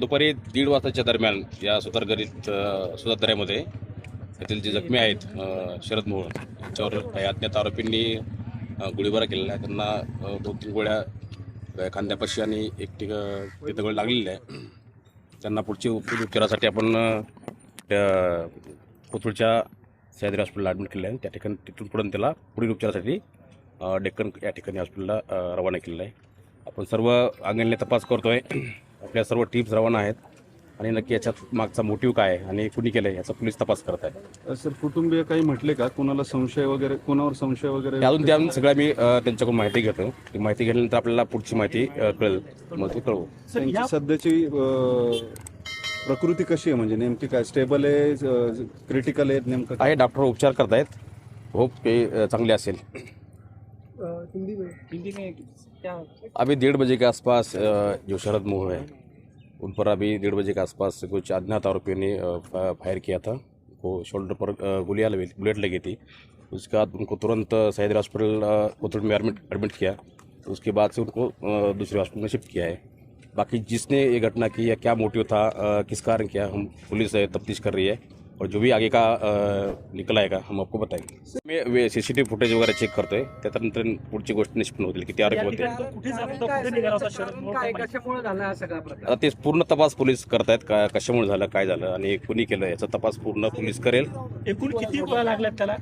दुपारी दीड वाजताच्या दरम्यान या सुतारगरीत सुतारदऱ्यामध्ये येथील जे जखमी आहेत शरद मोहोळ यांच्यावर काही अज्ञात आरोपींनी गोळीबार केलेला आहे. त्यांना दोन तीन गोळ्या खांद्यापाशी आणि एक टिक तिथं गोळी लागलेली आहे. त्यांना पुढची उपचारासाठी आपण त्या कोथरूडच्या सह्याद्री हॉस्पिटलला ॲडमिट केलं आहे. त्या ठिकाणी तिथून पुढे त्याला पुढील उपचारासाठी डेक्कन या ठिकाणी हॉस्पिटलला रवाना केलेलं आहे. आपण सर्व अंगणले तपास करतो आहे आपल्या सर्व टीम्स रवाना आहेत. आणि नक्की याच्यात मागचा मोटिव्ह काय आहे आणि कुणी केलं आहे याचा पोलीस तपास करत आहे सर कुटुंबीय काही म्हटले का? कुणाला संशय वगैरे कुणावर संशय वगैरे? अजून त्या सगळ्या मी अ, त्यांच्याकडून माहिती घेतो ती माहिती घेतल्यानंतर आपल्याला पुढची माहिती अ, कळेल. मग ते कळवू. त्यांची सध्याची अं, प्रकृती कशी आहे? म्हणजे नेमकी काय? स्टेबल आहे क्रिटिकल आहे नेमकं काय? आहे डॉक्टर उपचार करतायत. होप ते अ, चांगले असेल. अभी डेढ़ बजे के आसपास जो शरद मोह है उन पर अभी डेढ़ बजे के आसपास कुछ अज्ञात आरोपियों ने फायर किया था। वो शोल्डर पर गोलियाँ लगी बुलेट लगी थी। उसके बाद उनको तुरंत सैदर हॉस्पिटल कोथरूड में एडमिट एडमिट किया। उसके बाद से उनको दूसरे हॉस्पिटल में शिफ्ट किया है। बाकी जिसने ये घटना की या क्या मोटिव था किस कारण किया हम पुलिस तफ्तीश कर रही है। और जो भी आगे का अ, निकल आएगा हम आपको बताएंगे। मी C C T V footage वगैरे चेक करतोय त्याच्यानंतर पुढची गोष्ट निष्पन्न होतील किती आरोपी होते कुठे जात होता कुठे निघाला होता शरद मोहोळ काय काय माहिती? कशामुळे झाला हा सगळा प्रकार? आता ते पूर्ण तपास पोलीस करतायत का कशामुळे झालं काय झालं आणि कुणी केलं याचा तपास पूर्ण पोलीस करेल. एकूण किती गोळ्या लागल्यात त्याला?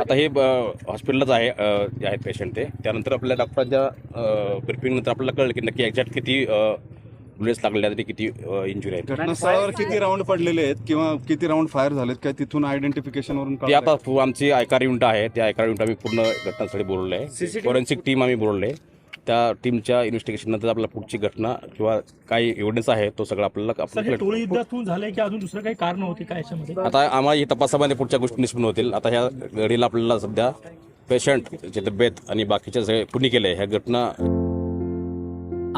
आता हे अ, हॉस्पिटलच आहे अ, जे आहेत पेशंट ते. त्यानंतर आपल्या डॉक्टरांच्या ब्रिफिंग नंतर आपल्याला कळलं की नक्की एक्झॅक्ट किती बुलेट्स लागलेले आहेत? आणि किती इंजुरी आहेत घटनास्थळावर किती राऊंड पडलेले आहेत किंवा किती राऊंड फायर झालेत काय तिथून आयडेंटिफिकेशन वरून ते? आता पु- आमची आयकार युनिट आहे. त्या आयकार युनिट आम्ही पूर्ण घटनास्थळी बोलवलं आहे फॉरेन्सिक टीम आम्ही बोलवले त्या टीमच्या इन्व्हेस्टिगेशन नंतर आपल्याला पुढची घटना किंवा काय एव्हिडन्स आहे तो सगळा आपल्याला आपण हे कळेल. टोळी युद्धातून झालंय की अजून दुसरं काही कारण होती काय याच्यामध्ये? आता आम्हाला ही तपासामध्ये पुढच्या गोष्टी निष्पन्न होतील. आता ह्या घडीला आपल्याला सध्या पेशंट ची तब्येत आणि बाकीच्या सगळे कुणी केले ह्या घटना